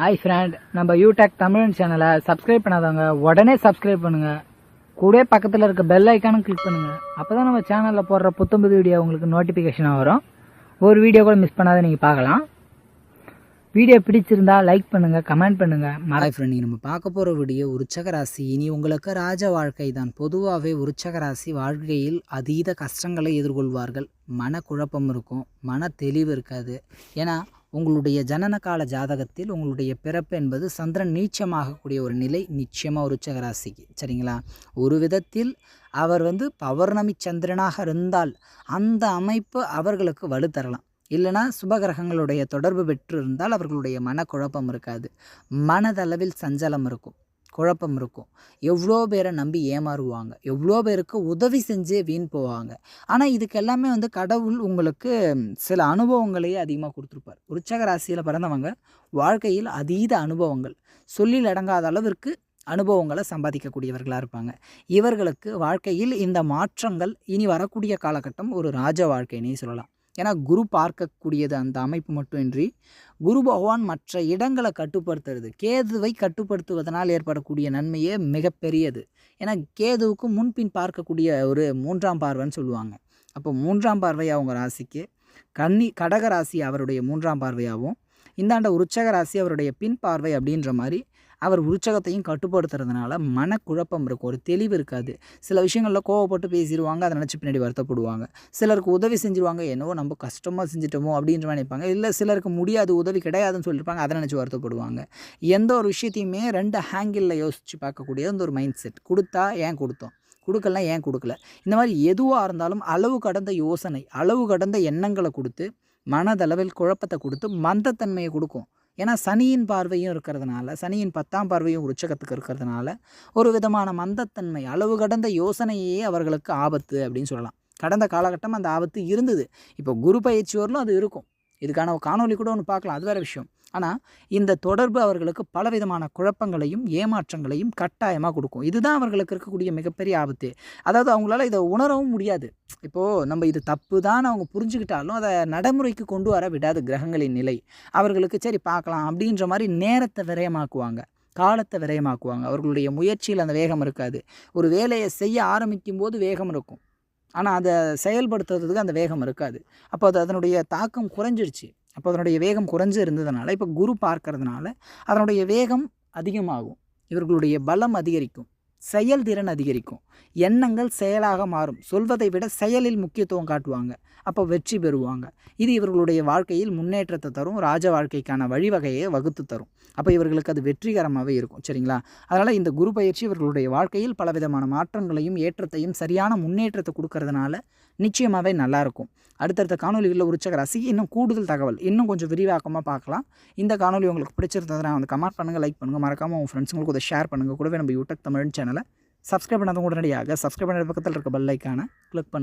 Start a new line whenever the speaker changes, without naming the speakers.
Hi friend நம்ம யூடெக் தமிழ் சேனலை subscribe பண்ணாதவங்க உடனே சப்ஸ்கிரைப் பண்ணுங்க. கூட பக்கத்தில் இருக்க பெல் ஐக்கானும் கிளிக் பண்ணுங்க. அப்பதான் நம்ம சேனலில் போடுற புத்தம்புது வீடியோ உங்களுக்கு நோட்டிஃபிகேஷனாக வரும். ஒரு வீடியோ கூட மிஸ் பண்ணாத நீங்கள் பார்க்கலாம். வீடியோ பிடிச்சிருந்தா லைக் பண்ணுங்க கமெண்ட் பண்ணுங்க.
ஹாய் ஃப்ரெண்ட் நம்ம பார்க்க போகிற வீடியோ உற்சக ராசி இனி உங்களுக்கு ராஜ வாழ்க்கை தான். பொதுவாகவே உற்சக ராசி வாழ்க்கையில் அதீத கஷ்டங்களை எதிர்கொள்வார்கள். மன குழப்பம் இருக்கும். மன தெளிவு இருக்காது. ஏன்னா உங்களுடைய ஜனன கால ஜாதகத்தில் உங்களுடைய பிறப்பு என்பது சந்திரன் நீச்சமாகக்கூடிய ஒரு நிலை நிச்சயமாக ஒரு உச்சகராசிக்கு. சரிங்களா? ஒரு விதத்தில் அவர் வந்து பௌர்ணமி சந்திரனாக இருந்தால் அந்த அமைப்பு அவர்களுக்கு வலு தரலாம். இல்லைனா சுபகிரகங்களுடைய தொடர்பு பெற்று இருந்தால் அவர்களுடைய மனக்குழப்பம் இருக்காது. மனதளவில் சஞ்சலம் இருக்கும். குழப்பம் இருக்கும். எவ்வளோ பேரை நம்பி ஏமாறுவாங்க. எவ்வளோ பேருக்கு உதவி செஞ்சே வீண் போவாங்க. ஆனால் இதுக்கு எல்லாமே வந்து கடவுள் உங்களுக்கு சில அனுபவங்களையே அதிகமாக கொடுத்துருப்பார். உற்சக ராசியில் பிறந்தவங்க வாழ்க்கையில் அதீத அனுபவங்கள். சொல்லில் அடங்காத அளவிற்கு அனுபவங்களை சம்பாதிக்கக்கூடியவர்களாக இருப்பாங்க. இவர்களுக்கு வாழ்க்கையில் இந்த மாற்றங்கள் இனி வரக்கூடிய காலகட்டம் ஒரு ராஜ வாழ்க்கைன்னே சொல்லலாம். ஏன்னா குரு பார்க்கக்கூடியது அந்த அமைப்பு மட்டுமின்றி குரு பகவான் மற்ற இடங்களை கட்டுப்படுத்துறது கேதுவை கட்டுப்படுத்துவதனால் ஏற்படக்கூடிய நன்மையே மிகப்பெரியது. ஏன்னா கேதுவுக்கு முன்பின் பார்க்கக்கூடிய ஒரு மூன்றாம் பார்வைன்னு சொல்லுவாங்க. அப்போ மூன்றாம் பார்வை அவங்க ராசிக்கு. கன்னி கடக ராசி அவருடைய மூன்றாம் பார்வையாகவும் இந்தாண்ட உற்சக ராசி அவருடைய பின் பார்வை அப்படின்ற மாதிரி அவர் உற்சாகத்தையும் கட்டுப்படுத்துறதுனால மனக்குழப்பம் இருக்கும். ஒரு தெளிவு இருக்காது. சில விஷயங்களில் கோவப்பட்டு பேசிடுவாங்க அதை நினச்சி பின்னாடி வருத்தப்படுவாங்க. சிலருக்கு உதவி செஞ்சுருவாங்க என்னவோ நம்ம கஷ்டமாக செஞ்சிட்டோமோ அப்படின்ற நினைப்பாங்க. இல்லை சிலருக்கு முடியாது உதவி கிடையாதுன்னு சொல்லியிருப்பாங்க அதை நினச்சி வருத்தப்படுவாங்க. எந்த ஒரு விஷயத்தையுமே ரெண்டு ஹேங்கிளில் யோசித்து பார்க்கக்கூடிய அந்த ஒரு மைண்ட் செட் கொடுத்தா ஏன் கொடுத்தோம்? கொடுக்கலாம் ஏன் கொடுக்கல? இந்த மாதிரி எதுவாக இருந்தாலும் அளவு கடந்த யோசனை அளவு கடந்த எண்ணங்களை கொடுத்து மனதளவில் குழப்பத்தை கொடுத்து மந்தத்தன்மையை கொடுக்கும். ஏன்னா சனியின் பார்வையும் இருக்கிறதுனால சனியின் பத்தாம் பார்வையும் உற்சகத்துக்கு இருக்கிறதுனால ஒரு விதமான மந்தத்தன்மை அளவு கடந்த யோசனையே அவர்களுக்கு ஆபத்து அப்படின்னு சொல்லலாம். கடந்த காலகட்டம் அந்த ஆபத்து இருந்தது. இப்போ குரு பயிற்சி வரலும் அது இருக்கும். இதுக்கான காணொலி கூட ஒன்று பார்க்கலாம் அது வேறு விஷயம். ஆனால் இந்த தொடர்பு அவர்களுக்கு பலவிதமான குழப்பங்களையும் ஏமாற்றங்களையும் கட்டாயமாக கொடுக்கும். இதுதான் அவர்களுக்கு இருக்கக்கூடிய மிகப்பெரிய ஆபத்து. அதாவது அவங்களால இதை உணரவும் முடியாது. இப்போது நம்ம இது தப்பு தான் அவங்க புரிஞ்சுக்கிட்டாலும் அதை நடைமுறைக்கு கொண்டு வர விடாது கிரகங்களின் நிலை. அவர்களுக்கு சரி பார்க்கலாம் அப்படின்ற மாதிரி நேரத்தை விரயமாக்குவாங்க. காலத்தை விரயமாக்குவாங்க. அவர்களுடைய முயற்சியில் அந்த வேகம் இருக்காது. ஒரு வேலையை செய்ய ஆரம்பிக்கும் போது வேகம் இருக்கும். ஆனால் அதை செயல்படுத்துறதுக்கு அந்த வேகம் இருக்காது. அப்போ அது அதனுடைய தாக்கம் குறைஞ்சிருச்சு. அப்போ அதனுடைய வேகம் குறைஞ்சு இருந்ததுனால இப்போ குரு பார்க்கறதுனால அதனுடைய வேகம் அதிகமாகும். இவர்களுடைய பலம் அதிகரிக்கும். செயல்திறன் அதிகரிக்கும். எண்ணங்கள் செயலாக மாறும். சொல்வதை விட செயலில் முக்கியத்துவம் காட்டுவாங்க. அப்போ வெற்றி பெறுவாங்க. இது இவர்களுடைய வாழ்க்கையில் முன்னேற்றத்தை தரும் ராஜ வாழ்க்கைக்கான வழிவகையை வகுத்து தரும். அப்போ இவர்களுக்கு அது வெற்றிகரமாகவே இருக்கும். சரிங்களா? அதனால் இந்த குரு பயிற்சி இவர்களுடைய வாழ்க்கையில் பலவிதமான மாற்றங்களையும் ஏற்றத்தையும் சரியான முன்னேற்றத்தை கொடுக்கறதுனால நிச்சயமாகவே நல்லாயிருக்கும் அடுத்தடுத்த காணொலிகளில் உற்சக ராசி இன்னும் கூடுதல் தகவல். இன்னும் கொஞ்சம் விரிவாக்கமாக பார்க்கலாம். இந்த காணொலி உங்களுக்கு பிடிச்சிருந்ததுனா வந்து கமெண்ட் பண்ணுங்கள் லைக் பண்ணுங்கள் மறக்காமல் உங்கள் ஃப்ரெண்ட்ஸுங்களுக்கு அதை ஷேர் பண்ணுங்கள் கூடவே நம்ம யூடியூப் தமிழ் சேனல் சேனலை சப்ஸ்கிரைப் பண்ணாதவங்க உடனடியாக சப்ஸ்கிரைப் பண்ணுற பக்கத்தில் இருக்க பெல் ஐக்கானை கிளிக் பண்ணுங்கள்